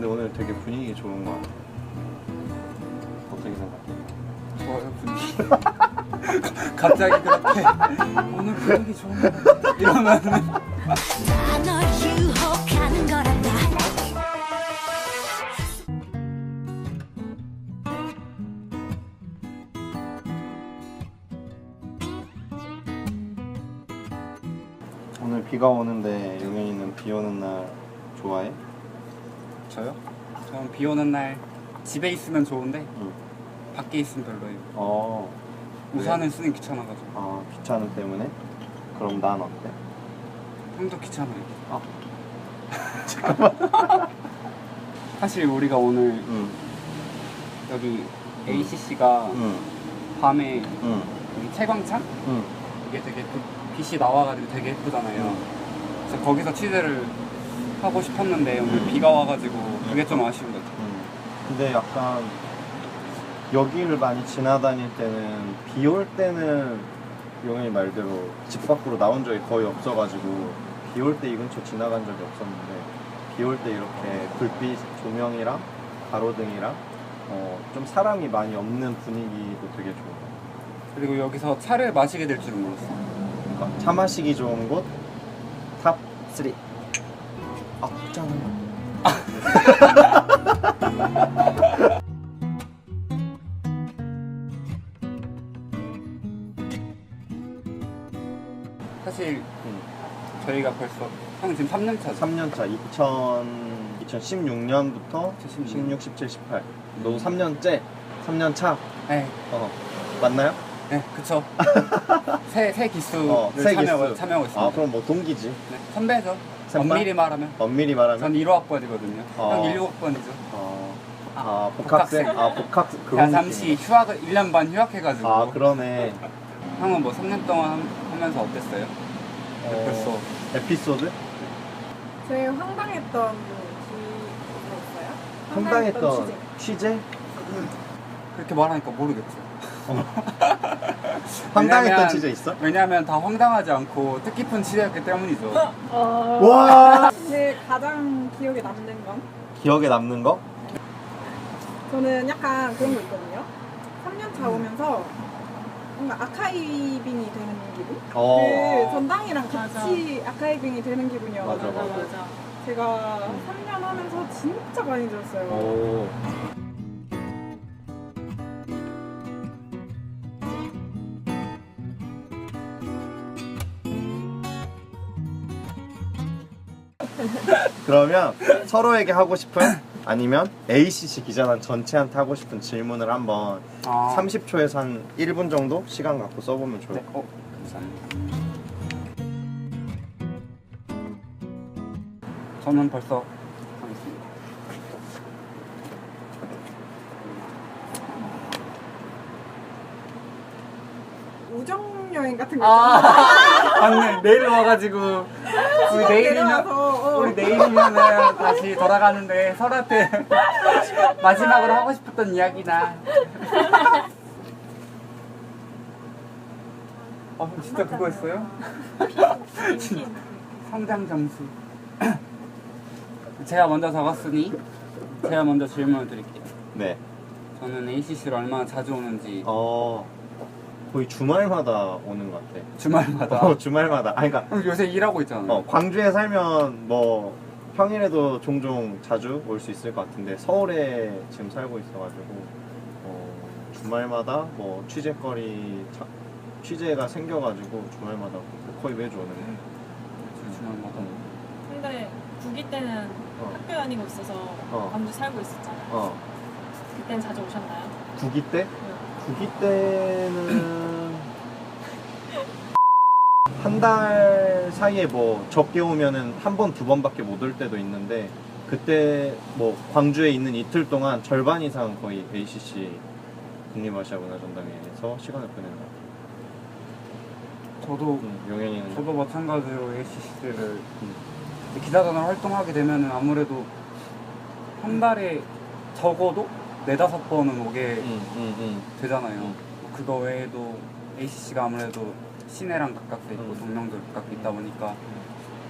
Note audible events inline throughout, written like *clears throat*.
되게 분위기 좋은 것 같아. 어떻게 생각해? 좋아요 분위기 *laughs* 갑자기 그렇게 오늘 분위기 좋은 거 같아 이러면은 널 유혹하는 거란다 오늘 비가 오는데 용현이는 비 오는 날 좋아해? 저요? 저는 비 오는 날 집에 있으면 좋은데 응. 밖에 있으면 별로예요 어. 우산을 쓰는 게 귀찮아가지고 아 귀찮은 때문에? 그럼 난 어때? 형도 귀찮아요 아. *laughs* 사실 우리가 오늘 응. 여기 ACC가 응. 밤에 응. 여기 채광창? 응. 이게 되게 그 빛이 나와가지고 되게 예쁘잖아요 응. 그래서 거기서 취재를 하고 싶었는데 오늘 비가 와가지고 그게 좀 아쉬운 것 같아요 음. 근데 약간 여기를 많이 지나다닐 때는 비 올 때는 용현이 말대로 집 밖으로 나온 적이 거의 없어가지고 비 올 때 이 근처 지나간 적이 없었는데 비 올 때 이렇게 불빛 조명이랑 가로등이랑 어, 좀 사람이 많이 없는 분위기도 되게 같아요. 그리고 여기서 차를 마시게 될 줄은 몰랐어요 그러니까 차 마시기 좋은 곳 탑 3. 아, 짠. *laughs* 사실 음. 저희가 벌써 형 지금 3년 차죠? 3년차 2000, 2016년부터 16, 17, 18 너 3년째 3년 차 네, 어 맞나요? 네 그쵸 *laughs* 새, 새 기수를 어, 새 참여하고, 기수. 참여하고 있습니다 아 그럼 뭐 동기지 네, 선배죠 엄밀히 말하면 엄밀히 말하면 전 1호학번이거든요 어. 형 16학번이죠 어, 아, 아 복학생? 아 복학 제가 그런 잠시 느낌이네. 휴학을 1년 반 휴학해가지고 아 그러네 형은 뭐 3년 동안 함- 하면서 어땠어요? 어, 벌써 에피소드? 제일 황당했던 기회가 있어요? 황당했던 취재? 그렇게 말하니까 모르겠죠 *laughs* 황당했던 취재 있어? 왜냐면 다 황당하지 않고 뜻깊은 취재였기 때문이죠 어... 와 제일 가장 기억에 남는 건 기억에 남는 거? 저는 약간 그런 거 있거든요. 3년 차 오면서 뭔가 아카이빙이 되는 기분? 어 그 전당이랑 같이 아카이빙이 되는 기분이어가지고 맞아, 맞아. 제가 3년 하면서 진짜 많이 들었어요. 오. 그러면 서로에게 하고 싶은 아니면 ACC 기자단 전체한테 하고 싶은 질문을 한번 아, 30초에서 한 1분 정도 시간 갖고 써보면 좋을 네. 것 같아요. 어, 감사합니다. 저는 벌써 하겠습니다. 우정 여행 같은 거. 아, 맞네. 내일 와가지고 *laughs* 우리 내일이면. 우리 내일이면은 다시 돌아가는데 설한테 *laughs* 마지막으로 하고 싶었던 이야기나. 어, 진짜 그거였어요? 진짜 *laughs* 성장 점수. *clears throat* 제가 먼저 적었으니 제가 먼저 질문을 드릴게요. 네. 저는 ACC를 얼마나 자주 오는지 어, 거의 주말마다 오는 것 같아. 주말마다. 어, 주말마다. 아니, 그러니까 형 요새 일하고 있잖아요. 어, 광주에 살면 뭐 평일에도 종종 자주 올 수 있을 것 같은데 서울에 지금 살고 있어가지고 어, 주말마다 뭐 취재거리 자- 취재가 생겨가지고 주말마다 거의 매주 오는 거. 저 주말마다. 근데 구기 때는 어. 학교 다니고 있어서 어. 광주 살고 있었잖아요. 어, 그땐 자주 오셨나요? 구기 때? 구기 때는 한 달 사이에 뭐 적게 오면은 한 번, 두 번밖에 못 올 때도 있는데 그때 뭐 광주에 있는 이틀 동안 절반 이상 거의 ACC 국립아시아 문화전당회에서 시간을 보낸 것 같아요. 저도 음, 용현이는 저도 마찬가지로 ACC를 음. 기자단으로 활동하게 되면은 아무래도 한 달에 적어도 네다섯 번은 오게 음, 음, 음. 되잖아요. 음. 그거 외에도 ACC가 아무래도 시내랑 가깝게 있고 음. 동명도 가깝게 있다 보니까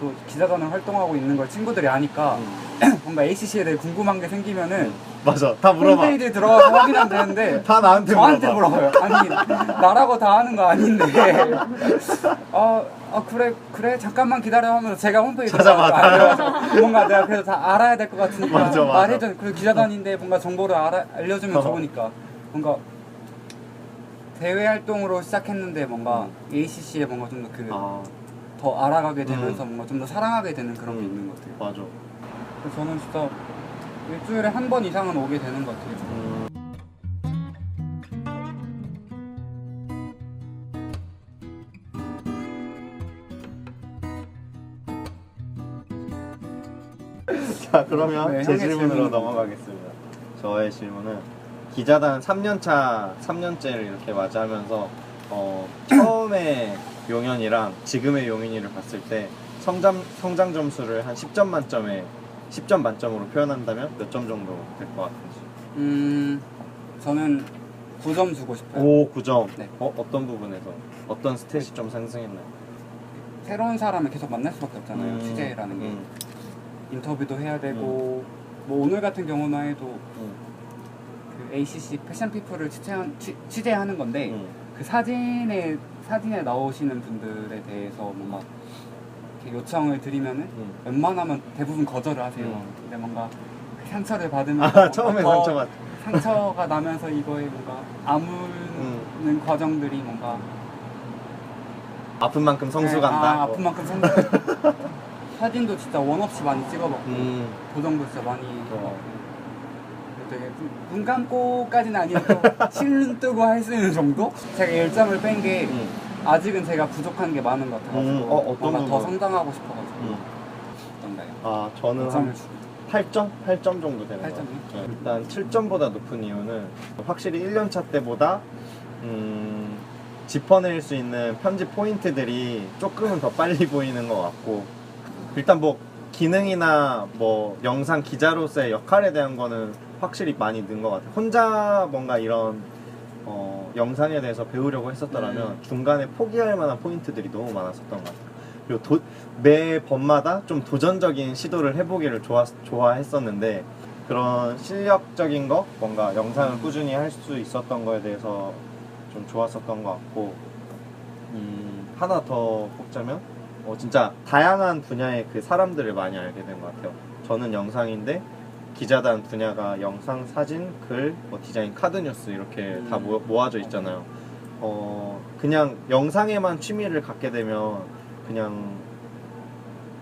또 기자단을 활동하고 있는 걸 친구들이 아니까 음. *clears throat* 뭔가 ACC에 대해 궁금한 게 생기면은 맞아. 다 물어봐. 홈페이지에 들어가서 확인하면 되는데 *laughs* 다 나한테 저한테 물어봐. 물어봐요. 아니 나라고 다 하는 거 아닌데. *laughs* 아, 아 그래 그래 잠깐만 기다려 하면서 제가 홈페이지 찾아봐, 뭔가 내가 그래서 다 알아야 될 것 같으니까 맞아, 맞아. 말해줘. 그 기자단인데 뭔가 정보를 알아, 알려주면 어. 좋으니까 뭔가 대외 활동으로 시작했는데 뭔가 ACC에 뭔가 좀 더그더 아, 알아가게 되면서 음. 뭔가 좀 더 사랑하게 되는 그런 게 음. 있는 것 같아요. 맞아. 그래서 저는 진짜 일주일에 한 번 이상은 오게 되는 것 같아요. 자 그러면 네, 제 질문으로 넘어가겠습니다. 저의 질문은 기자단 3년차 3년째를 이렇게 맞이하면서 어, 처음에 용현이랑 지금의 용현이를 봤을 때 성장 성장 점수를 한 10점 만점에 10점 만점으로 표현한다면 몇 점 정도 될 것 같은지. 음, 저는 9점 주고 싶어요. 오 9점. 네. 어 어떤 부분에서 어떤 스탯이 좀 상승했나요? 새로운 사람을 계속 만날 수밖에 없잖아요. 음, 취재라는 게 음, 인터뷰도 해야 되고 뭐 오늘 같은 경우만 해도 음, 그 ACC 패션 피플을 취재한, 취, 취재하는 건데 음. 그 사진에 사진에 나오시는 분들에 대해서 뭔가 이렇게 요청을 드리면은 음. 웬만하면 대부분 거절을 하세요. 음. 근데 뭔가 그 상처를 받으면 아 처음에 더 상처가 상처가 나면서 이거에 뭔가 아무는 음. 과정들이 뭔가 아픈 만큼 성수 간다. 아, 아픈 만큼 성수. *laughs* 사진도 진짜 원 없이 많이 찍어먹고 음. 도정도 진짜 많이 어. 되게 눈- 눈 감고까지는 아니어도 *laughs* 실눈 뜨고 할 수 있는 정도? 제가 열정을 뺀 게 음. 아직은 제가 부족한 게 많은 것 같아가지고 음, 어, 어떤 뭔가 더 부분? 성장하고 싶어가지고 음. 어떤가요? 아 저는 열정을 한 주고 8점? 8점 정도 되는 것8 같아요. 네. 일단 7점보다 높은 이유는 확실히 1년차 때보다 음, 짚어낼 수 있는 편집 포인트들이 조금은 더 빨리 보이는 것 같고 일단 뭐 기능이나 뭐 영상 기자로서의 역할에 대한 거는 확실히 많이 는 것 같아요. 혼자 뭔가 이런 어, 영상에 대해서 배우려고 했었더라면 음. 중간에 포기할 만한 포인트들이 너무 많았었던 것 같아요. 그리고 도- 매 번마다 좀 도전적인 시도를 해보기를 좋아, 좋아했었는데 그런 실력적인 거 뭔가 영상을 꾸준히 할 수 있었던 거에 대해서 좀 좋았었던 것 같고 음, 하나 더 뽑자면 어, 진짜 다양한 분야의 그 사람들을 많이 알게 된 것 같아요. 저는 영상인데 기자단 분야가 영상, 사진, 글, 뭐 디자인, 카드 뉴스 이렇게 다 음. 모, 모아져 있잖아요. 어, 그냥 영상에만 취미를 갖게 되면 그냥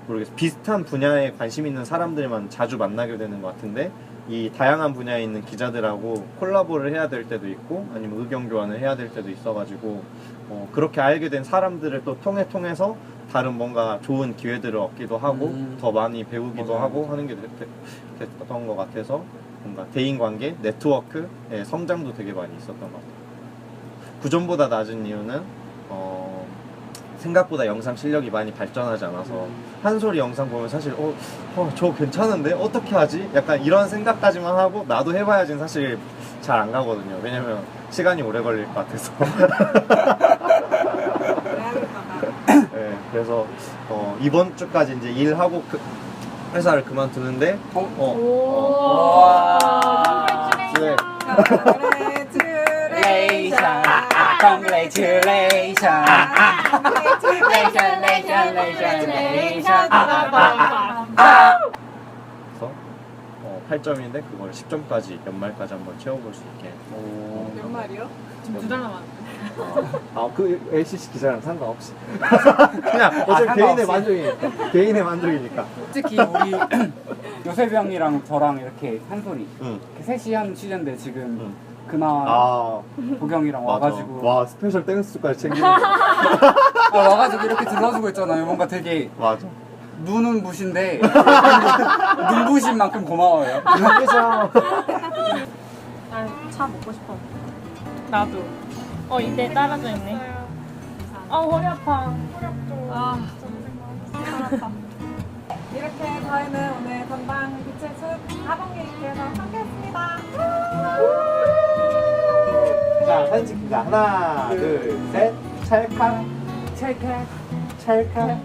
모르겠어 비슷한 분야에 관심 있는 사람들만 자주 만나게 되는 것 같은데 이 다양한 분야에 있는 기자들하고 콜라보를 해야 될 때도 있고 아니면 의견 교환을 해야 될 때도 있어가지고 어, 그렇게 알게 된 사람들을 또 통해 통해서 다른 뭔가 좋은 기회들을 얻기도 하고 음. 더 많이 배우기도 맞아요. 하고 하는 게 됐, 됐던 것 같아서 뭔가 대인 관계, 네트워크의 성장도 되게 많이 있었던 것 같아요. 구전보다 낮은 이유는 어, 생각보다 영상 실력이 많이 발전하지 않아서 한솔이 영상 보면 사실 어, 어, 저 괜찮은데 어떻게 하지? 약간 이런 생각까지만 하고 나도 해봐야지는 사실 잘 안 가거든요. 왜냐면 시간이 오래 걸릴 것 같아서. *laughs* 네, 그래서 어, 이번 주까지 이제 일하고 그 회사를 그만두는데 어? 어, 와. 네. 레이션 레이션 그래서 어, 8점인데 그걸 10점까지 연말까지 한번 채워볼 수 있게. 몇 말이요? 지금 두 달 남았는데. 아, 그 LCC 기자랑 상관없이. 그냥 *laughs* 어차피 아, 개인의 상관없이? 만족이니까. 개인의 만족이니까. 솔직히 *laughs* 우리 요셉이 형이랑 저랑 이렇게 한 소리 응. 이렇게 셋이 하는 취재인데 지금 응. 그날 아, 보경이랑 맞아. 와가지고 와, 스페셜 땡스까지 챙기는 거. *laughs* 아, 와가지고 이렇게 들어주고 있잖아요 뭔가 되게 맞아. 눈은 부신데 눈부신 만큼 고마워요 그죠. 난차 먹고 싶어. 나도. 어 이때 따라져 있네. 아 허리 아파. 허리 아파. 아 *laughs* 이렇게 저희는 오늘 전방 빛의 숲 하동게이트에서 함께했습니다. 자, 사진 찍자. 하나, 둘, 셋. 찰칵. 찰칵 찰칵.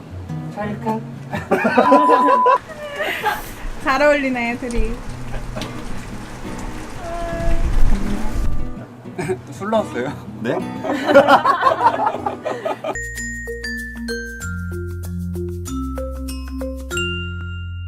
찰칵 *laughs* 잘 어울리네 둘이. *laughs* 술 넣었어요? 네? *laughs*